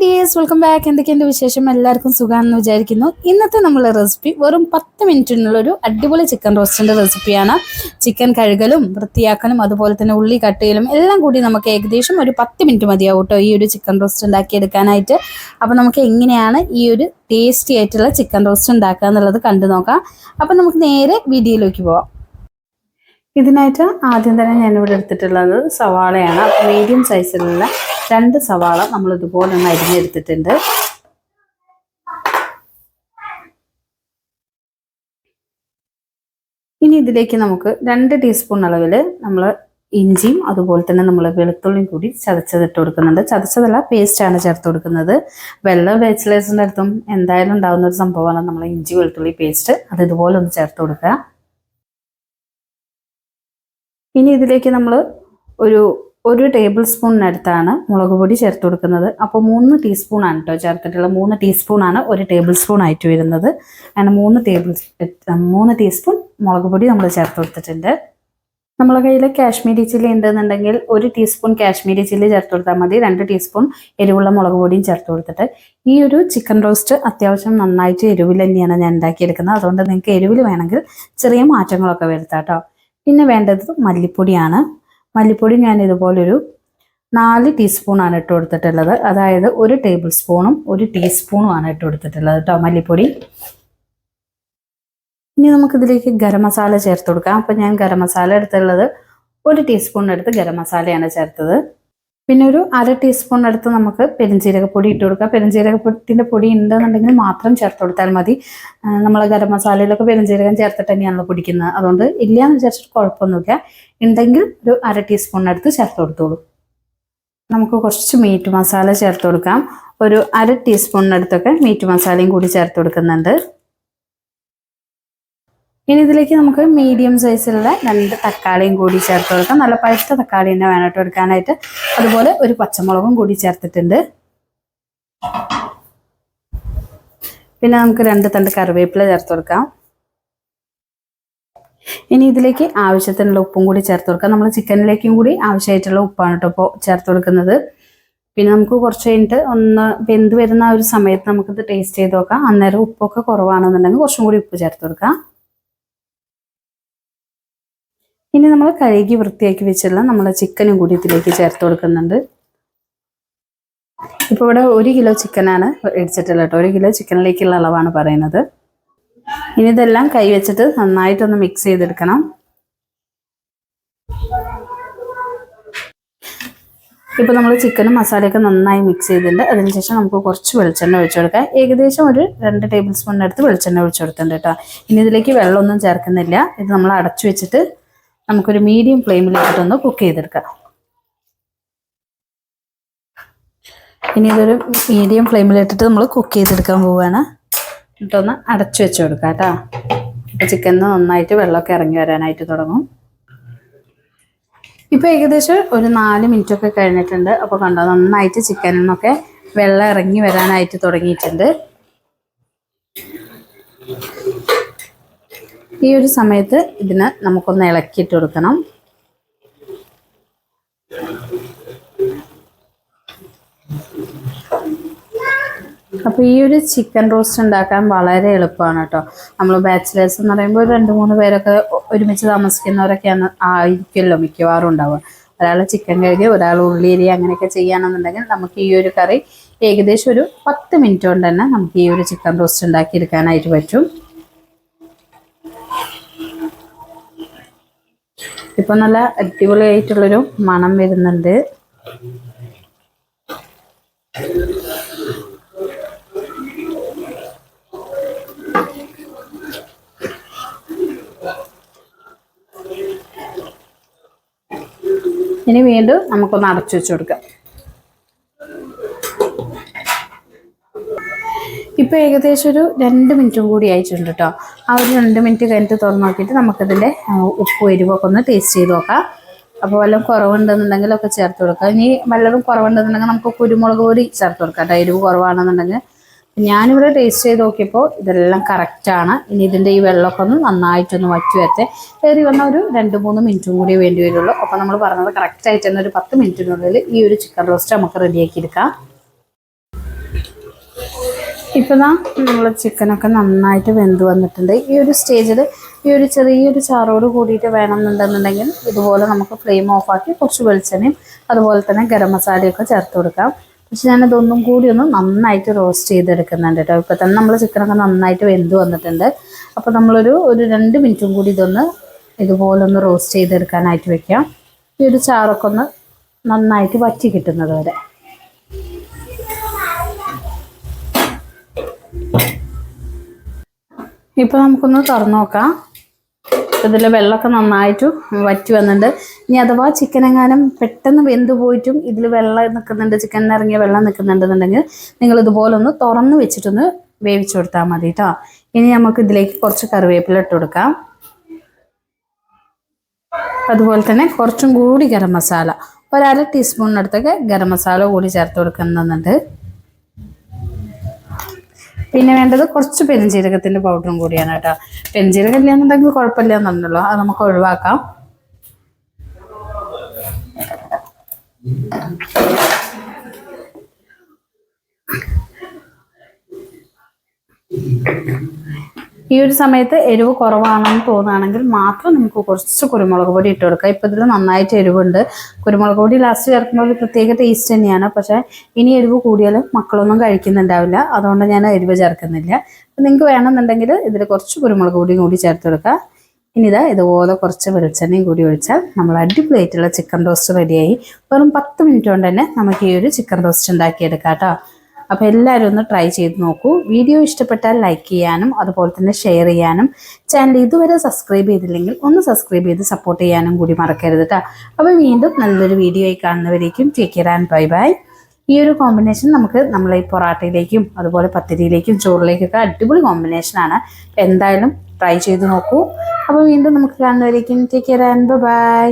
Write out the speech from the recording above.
Dears welcome back എന്തൊക്കെയുണ്ട് വിശേഷം? എല്ലാവർക്കും സുഖമാണെന്ന് വിചാരിക്കുന്നു. ഇന്നത്തെ നമ്മളെ റെസിപ്പി വെറും പത്ത് മിനിറ്റിനുള്ള ഒരു അടിപൊളി ചിക്കൻ റോസ്റ്റിന്റെ റെസിപ്പിയാണ് ചിക്കൻ കഴുകലും വൃത്തിയാക്കലും അതുപോലെ തന്നെ ഉള്ളി കട്ട് എല്ലാം കൂടി നമുക്ക് ഏകദേശം ഒരു പത്ത് മിനിറ്റ് മതിയാവും കേട്ടോ ഈ ഒരു ചിക്കൻ റോസ്റ്റ് ഉണ്ടാക്കിയെടുക്കാനായിട്ട്. അപ്പോൾ നമുക്ക് എങ്ങനെയാണ് ഈ ഒരു ടേസ്റ്റി ആയിട്ടുള്ള ചിക്കൻ റോസ്റ്റ് ഉണ്ടാക്കുക എന്നുള്ളത് കണ്ടു നോക്കാം. അപ്പോൾ നമുക്ക് നേരെ വീഡിയോയിലേക്ക് പോവാം. ഇതിനായിട്ട് ആദ്യം തന്നെ ഞാനിവിടെ എടുത്തിട്ടുള്ളത് സവാളയാണ്. അപ്പോൾ മീഡിയം സൈസിലുള്ള രണ്ട് സവാള നമ്മൾ ഇതുപോലെ ഒന്ന് അരിഞ്ഞെടുത്തിട്ടുണ്ട്. ഇനി ഇതിലേക്ക് നമുക്ക് രണ്ട് ടീസ്പൂൺ അളവിൽ നമ്മൾ ഇഞ്ചിയും അതുപോലെ തന്നെ നമ്മൾ വെളുത്തുള്ളിയും കൂടി ചതച്ചതിട്ട് കൊടുക്കുന്നുണ്ട്. ചതച്ചതല്ല പേസ്റ്റാണ് ചേർത്ത് കൊടുക്കുന്നത്. വെള്ള ബാച്ചിലേഴ്സിന്റെ അടുത്തും എന്തായാലും ഉണ്ടാകുന്ന ഒരു സംഭവമാണ് നമ്മൾ ഇഞ്ചി വെളുത്തുള്ളി പേസ്റ്റ് അത് ഇതുപോലെ ഒന്ന് ചേർത്ത് കൊടുക്കുക. ഇനി ഇതിലേക്ക് നമ്മൾ ഒരു ഒരു ടേബിൾ സ്പൂണിനടുത്താണ് മുളക് പൊടി ചേർത്ത് കൊടുക്കുന്നത്. അപ്പോൾ മൂന്ന് ടീസ്പൂണാണ് കേട്ടോ ചേർത്തിട്ടുള്ളത്. മൂന്ന് ടീസ്പൂണാണ് ഒരു ടേബിൾ സ്പൂൺ ആയിട്ട് വരുന്നത്. അങ്ങനെ മൂന്ന് ടേബിൾ മൂന്ന് ടീസ്പൂൺ മുളക് പൊടി നമ്മൾ ചേർത്ത് കൊടുത്തിട്ടുണ്ട്. നമ്മളെ കയ്യിൽ കാശ്മീരി ചില്ലി ഉണ്ടെന്നുണ്ടെങ്കിൽ ഒരു ടീസ്പൂൺ കാശ്മീരി ചില്ലി ചേർത്ത് കൊടുത്താൽ മതി. രണ്ട് ടീസ്പൂൺ എരിവുള്ള മുളക് പൊടിയും ചേർത്ത് കൊടുത്തിട്ട്. ഈ ഒരു ചിക്കൻ റോസ്റ്റ് അത്യാവശ്യം നന്നായിട്ട് എരിവിൽ തന്നെയാണ് ഞാൻ ഉണ്ടാക്കിയെടുക്കുന്നത്. അതുകൊണ്ട് നിങ്ങൾക്ക് എരിവിൽ വേണമെങ്കിൽ ചെറിയ മാറ്റങ്ങളൊക്കെ വരുത്താം കേട്ടോ പിന്നെ വേണ്ടത് മല്ലിപ്പൊടിയാണ്. മല്ലിപ്പൊടി ഞാൻ ഇതുപോലൊരു നാല് ടീസ്പൂണാണ് ഇട്ട് കൊടുത്തിട്ടുള്ളത്. അതായത് ഒരു ടേബിൾ സ്പൂണും ഒരു ടീസ്പൂണുമാണ് ഇട്ട് കൊടുത്തിട്ടുള്ളത് കേട്ടോ മല്ലിപ്പൊടി. ഇനി നമുക്കിതിലേക്ക് ഗരം മസാല ചേർത്ത് കൊടുക്കാം. അപ്പം ഞാൻ ഗരം മസാല എടുത്തുള്ളത് ഒരു ടീസ്പൂണിനടുത്ത് ഗരം മസാലയാണ് ചേർത്തത്. പിന്നെ ഒരു അര ടീസ്പൂൺ അടുത്ത് നമുക്ക് പെരുംജീരകപ്പൊടി ഇട്ട് കൊടുക്കുക പെരുംജീരകപ്പൊടിന്റെ പൊടി ഉണ്ടെന്നുണ്ടെങ്കിൽ മാത്രം ചേർത്ത് കൊടുത്താൽ മതി. നമ്മൾ ഗരം മസാലയിലൊക്കെ പെരുംജീരകം ചേർത്തിട്ട് തന്നെയാണല്ലോ പൊടിക്കുന്നത്. അതുകൊണ്ട് ഇല്ല എന്ന് വിചാരിച്ചിട്ട് കുഴപ്പമൊന്നുമില്ല. ഉണ്ടെങ്കിൽ ഒരു അര ടീസ്പൂണിനടുത്ത് ചേർത്ത് കൊടുത്തോളൂ. നമുക്ക് കുറച്ച് മീറ്റ് മസാല ചേർത്ത് കൊടുക്കാം. ഒരു അര ടീസ്പൂണിനടുത്തൊക്കെ മീറ്റ് മസാലയും കൂടി ചേർത്ത് കൊടുക്കുന്നുണ്ട്. ഇനി ഇതിലേക്ക് നമുക്ക് മീഡിയം സൈസിലുള്ള രണ്ട് തക്കാളിയും കൂടി ചേർത്ത് കൊടുക്കാം. നല്ല പഴുത്ത തക്കാളി തന്നെ വേണം കേട്ടോ എടുക്കാനായിട്ട്. അതുപോലെ ഒരു പച്ചമുളകും കൂടി ചേർത്തിട്ടുണ്ട്. പിന്നെ നമുക്ക് രണ്ട് തണ്ട് കറിവേപ്പില ചേർത്ത് കൊടുക്കാം. ഇനി ഇതിലേക്ക് ആവശ്യത്തിനുള്ള ഉപ്പും കൂടി ചേർത്ത് കൊടുക്കാം. നമ്മൾ ചിക്കനിലേക്കും കൂടി ആവശ്യമായിട്ടുള്ള ഉപ്പാണ് കേട്ടോ ഇപ്പോൾ ചേർത്ത് കൊടുക്കുന്നത്. പിന്നെ നമുക്ക് കുറച്ച് കഴിഞ്ഞിട്ട് ഒന്ന് വെന്ത് വരുന്ന ഒരു സമയത്ത് നമുക്കിത് ടേസ്റ്റ് ചെയ്ത് നോക്കാം. അന്നേരം ഉപ്പൊക്കെ കുറവാണെന്നുണ്ടെങ്കിൽ കുറച്ചും കൂടി ഉപ്പ് ചേർത്ത് കൊടുക്കാം. ഇനി നമ്മൾ കഴുകി വൃത്തിയാക്കി വെച്ചുള്ള നമ്മൾ ചിക്കനും കൂടി ഇതിലേക്ക് ചേർത്ത് കൊടുക്കുന്നുണ്ട്. ഇപ്പോൾ ഇവിടെ ഒരു കിലോ ചിക്കനാണ് ഇടിച്ചിട്ടുള്ളത് കേട്ടോ. ഒരു കിലോ ചിക്കനിലേക്കുള്ള അളവാണ് പറയുന്നത്. ഇനി ഇതെല്ലാം കൈ വെച്ചിട്ട് നന്നായിട്ടൊന്ന് മിക്സ് ചെയ്തെടുക്കണം. ഇപ്പോൾ നമ്മൾ ചിക്കനും മസാലയൊക്കെ നന്നായി മിക്സ് ചെയ്തിട്ടുണ്ട്. അതിനുശേഷം നമുക്ക് കുറച്ച് വെളിച്ചെണ്ണ ഒഴിച്ചു കൊടുക്കാം. ഏകദേശം ഒരു രണ്ട് ടേബിൾ സ്പൂണിനടുത്ത് വെളിച്ചെണ്ണ ഒഴിച്ചു കൊടുത്തിട്ടുണ്ട് കേട്ടോ. ഇനി ഇതിലേക്ക് വെള്ളമൊന്നും ചേർക്കുന്നില്ല. ഇത് നമ്മൾ അടച്ചു വെച്ചിട്ട് നമുക്കൊരു മീഡിയം ഫ്ലെയിമിലിട്ടിട്ടൊന്ന് കുക്ക് ചെയ്തെടുക്കാം. ഇനി ഇതൊരു മീഡിയം ഫ്ലെയിമിലിട്ടിട്ട് നമ്മൾ കുക്ക് ചെയ്തെടുക്കാൻ പോവുകയാണ് എന്നിട്ടൊന്ന് അടച്ചു വെച്ച് കൊടുക്കാം കേട്ടോ. ചിക്കനിൽ നന്നായിട്ട് വെള്ളമൊക്കെ ഇറങ്ങി വരാനായിട്ട് തുടങ്ങും. ഇപ്പോൾ ഏകദേശം ഒരു നാല് മിനിറ്റൊക്കെ കഴിഞ്ഞിട്ടുണ്ട്. അപ്പോൾ കണ്ടോ നന്നായിട്ട് ചിക്കനിൽ നിന്നൊക്കെ വെള്ളം ഇറങ്ങി വരാനായിട്ട് തുടങ്ങിയിട്ടുണ്ട്. ഈ ഒരു സമയത്ത് ഇതിന് നമുക്കൊന്ന് ഇളക്കിയിട്ട് കൊടുക്കണം. അപ്പോൾ ഈ ഒരു ചിക്കൻ റോസ്റ്റ് ഉണ്ടാക്കാൻ വളരെ എളുപ്പമാണ് കേട്ടോ. നമ്മൾ ബാച്ചിലേഴ്സ് എന്ന് പറയുമ്പോൾ രണ്ട് മൂന്ന് പേരൊക്കെ ഒരുമിച്ച് താമസിക്കുന്നവരൊക്കെയാണ് ആയിരിക്കുമല്ലോ മിക്കവാറും ഉണ്ടാവുക. ഒരാൾ ചിക്കൻ കഴുകി ഒരാൾ ഉള്ളിയരി അങ്ങനെയൊക്കെ ചെയ്യുകയാണെന്നുണ്ടെങ്കിൽ നമുക്ക് ഈ ഒരു കറി ഏകദേശം ഒരു പത്ത് മിനിറ്റ് കൊണ്ട് തന്നെ നമുക്ക് ഈ ഒരു ചിക്കൻ റോസ്റ്റ് ഉണ്ടാക്കിയെടുക്കാനായിട്ട് പറ്റും. ഇപ്പൊ നല്ല അടിപൊളിയായിട്ടുള്ളൊരു മണം വരുന്നുണ്ട്. ഇനി വീണ്ടും നമുക്കൊന്ന് അടച്ചു വെച്ച് കൊടുക്കാം. ഇപ്പോൾ ഏകദേശം ഒരു രണ്ട് മിനിറ്റും കൂടി ആയിട്ടുണ്ട് കേട്ടോ ആ ഒരു രണ്ട് മിനിറ്റ് കഴിഞ്ഞിട്ട് തുറന്ന് നോക്കിയിട്ട് നമുക്കതിന്റെ ഉപ്പ് എരിവൊക്കെ ഒന്ന് ടേസ്റ്റ് ചെയ്ത് നോക്കാം. അപ്പോൾ വല്ലതും കുറവുണ്ടെന്നുണ്ടെങ്കിൽ ഒക്കെ ചേർത്ത് കൊടുക്കുക ഇനി വല്ലതും കുറവുണ്ടെന്നുണ്ടെങ്കിൽ നമുക്ക് കുരുമുളക് പൊടി ചേർത്ത് കൊടുക്കാം കേട്ടോ എരിവ് കുറവാണെന്നുണ്ടെങ്കിൽ. ഞാനിവിടെ ടേസ്റ്റ് ചെയ്ത് നോക്കിയപ്പോൾ ഇതെല്ലാം കറക്റ്റാണ് ഇനി ഇതിന്റെ ഈ വെള്ളമൊക്കെ ഒന്ന് നന്നായിട്ടൊന്ന് വറ്റി വരത്തെ കയറി വന്ന ഒരു രണ്ട് മൂന്ന് മിനിറ്റും കൂടി വേണ്ടി വരുള്ളൂ. അപ്പോൾ നമ്മൾ പറഞ്ഞത് കറക്റ്റായിട്ട് തന്നെ ഒരു പത്ത് മിനിറ്റിനുള്ളിൽ ഈ ഒരു ചിക്കൻ റോസ്റ്റ് നമുക്ക് റെഡിയാക്കി എടുക്കാം. ഇപ്പം ദാ നമ്മൾ ചിക്കനൊക്കെ നന്നായിട്ട് വെന്ത് വന്നിട്ടുണ്ട്. ഈ ഒരു സ്റ്റേജിൽ ഈ ഒരു ചെറിയൊരു ചാറോട് കൂടിയിട്ട് വേണമെന്നുണ്ടെന്നുണ്ടെങ്കിൽ ഇതുപോലെ നമുക്ക് ഫ്ലെയിം ഓഫാക്കി കുറച്ച് വെളിച്ചെണ്ണയും അതുപോലെ തന്നെ ഗരം മസാലയൊക്കെ ചേർത്ത് കൊടുക്കാം. പക്ഷെ ഞാനതൊന്നും കൂടി ഒന്ന് നന്നായിട്ട് റോസ്റ്റ് ചെയ്തെടുക്കുന്നുണ്ട് കേട്ടോ. ഇപ്പം തന്നെ നമ്മൾ ചിക്കനൊക്കെ നന്നായിട്ട് വെന്ത് വന്നിട്ടുണ്ട്. അപ്പോൾ നമ്മളൊരു ഒരു രണ്ട് മിനിറ്റും കൂടി ഇതൊന്ന് ഇതുപോലെ ഒന്ന് റോസ്റ്റ് ചെയ്തെടുക്കാനായിട്ട് വെക്കാം. ഈ ഒരു ചാറൊക്കെ ഒന്ന് നന്നായിട്ട് വറ്റി കിട്ടുന്നത് വരെ. ഇപ്പൊ നമുക്കൊന്ന് തുറന്നു നോക്കാം. ഇതിൽ വെള്ളമൊക്കെ നന്നായിട്ട് വറ്റി വന്നിട്ടുണ്ട്. ഇനി അഥവാ ചിക്കൻ എങ്ങാനും പെട്ടെന്ന് വെന്ത് പോയിട്ടും ഇതിൽ വെള്ളം നിൽക്കുന്നുണ്ട് ചിക്കനിൽ ഇറങ്ങിയ വെള്ളം നിൽക്കുന്നുണ്ടെന്നുണ്ടെങ്കിൽ നിങ്ങൾ ഇതുപോലെ ഒന്ന് തുറന്ന് വെച്ചിട്ടൊന്ന് വേവിച്ചു കൊടുത്താൽ മതി കേട്ടോ ഇനി നമുക്ക് ഇതിലേക്ക് കുറച്ച് കറിവേപ്പില ഇട്ട് കൊടുക്കാം. അതുപോലെ തന്നെ കുറച്ചും കൂടി ഗരം മസാല. ഒരര ടീസ്പൂണിനടുത്തൊക്കെ ഗരം മസാല കൂടി ചേർത്ത് കൊടുക്കുന്നുണ്ട്. പിന്നെ വേണ്ടത് കുറച്ച് പെരുംജീരകത്തിന്റെ പൗഡറും കൂടിയാണ് കേട്ടോ. പെരുംജീരകം ഇല്ലാന്നുണ്ടെങ്കിൽ കുഴപ്പമില്ല എന്നുണ്ടല്ലോ അത് നമുക്ക് ഒഴിവാക്കാം. ഈ ഒരു സമയത്ത് എരിവ് കുറവാണെന്ന് തോന്നുകയാണെങ്കിൽ മാത്രം നമുക്ക് കുറച്ച് കുരുമുളക് പൊടി ഇട്ട് കൊടുക്കാം. ഇപ്പം ഇതിൽ നന്നായിട്ട് എരിവുണ്ട്. കുരുമുളക് പൊടി ലാസ്റ്റ് ചേർക്കുമ്പോൾ ഒരു പ്രത്യേക ടേസ്റ്റ് തന്നെയാണ്. പക്ഷേ ഇനി എരിവ് കൂടിയാലും മക്കളൊന്നും കഴിക്കുന്നുണ്ടാവില്ല. അതുകൊണ്ട് ഞാൻ എരിവ് ചേർക്കുന്നില്ല. അപ്പം നിങ്ങൾക്ക് വേണമെന്നുണ്ടെങ്കിൽ ഇതിൽ കുറച്ച് കുരുമുളക് പൊടിയും കൂടി ചേർത്ത് കൊടുക്കുക ഇനി ഇതാ ഇതുപോലെ കുറച്ച് വെളിച്ചെണ്ണയും കൂടി ഒഴിച്ചാൽ നമ്മൾ അടിപൊളിയായിട്ടുള്ള ചിക്കൻ റോസ്റ്റ് റെഡിയായി വെറും പത്ത് മിനിറ്റ് കൊണ്ട് തന്നെ നമുക്ക് ഈ ഒരു ചിക്കൻ റോസ്റ്റ് ഉണ്ടാക്കിയെടുക്കാം കേട്ടോ. അപ്പോൾ എല്ലാവരും ഒന്ന് ട്രൈ ചെയ്ത് നോക്കൂ. വീഡിയോ ഇഷ്ടപ്പെട്ടാൽ ലൈക്ക് ചെയ്യാനും അതുപോലെ തന്നെ ഷെയർ ചെയ്യാനും. ചാനൽ ഇതുവരെ സബ്സ്ക്രൈബ് ചെയ്തില്ലെങ്കിൽ ഒന്ന് സബ്സ്ക്രൈബ് ചെയ്ത് സപ്പോർട്ട് ചെയ്യാനും കൂടി മറക്കരുത് കേട്ടോ അപ്പോൾ വീണ്ടും നല്ലൊരു വീഡിയോ ആയി കാണുന്നവരേക്കും take care and bye bye ഈ ഒരു കോമ്പിനേഷൻ നമുക്ക് നമ്മൾ ഈ പൊറാട്ടയിലേക്കും അതുപോലെ പത്തിരിയിലേക്കും ചോറിലേക്കൊക്കെ അടിപൊളി കോമ്പിനേഷനാണ് എന്തായാലും ട്രൈ ചെയ്ത് നോക്കൂ. അപ്പോൾ വീണ്ടും നമുക്ക് കാണുന്നവരേക്കും ടേക്ക് കെയർ ആൻഡ് ബൈ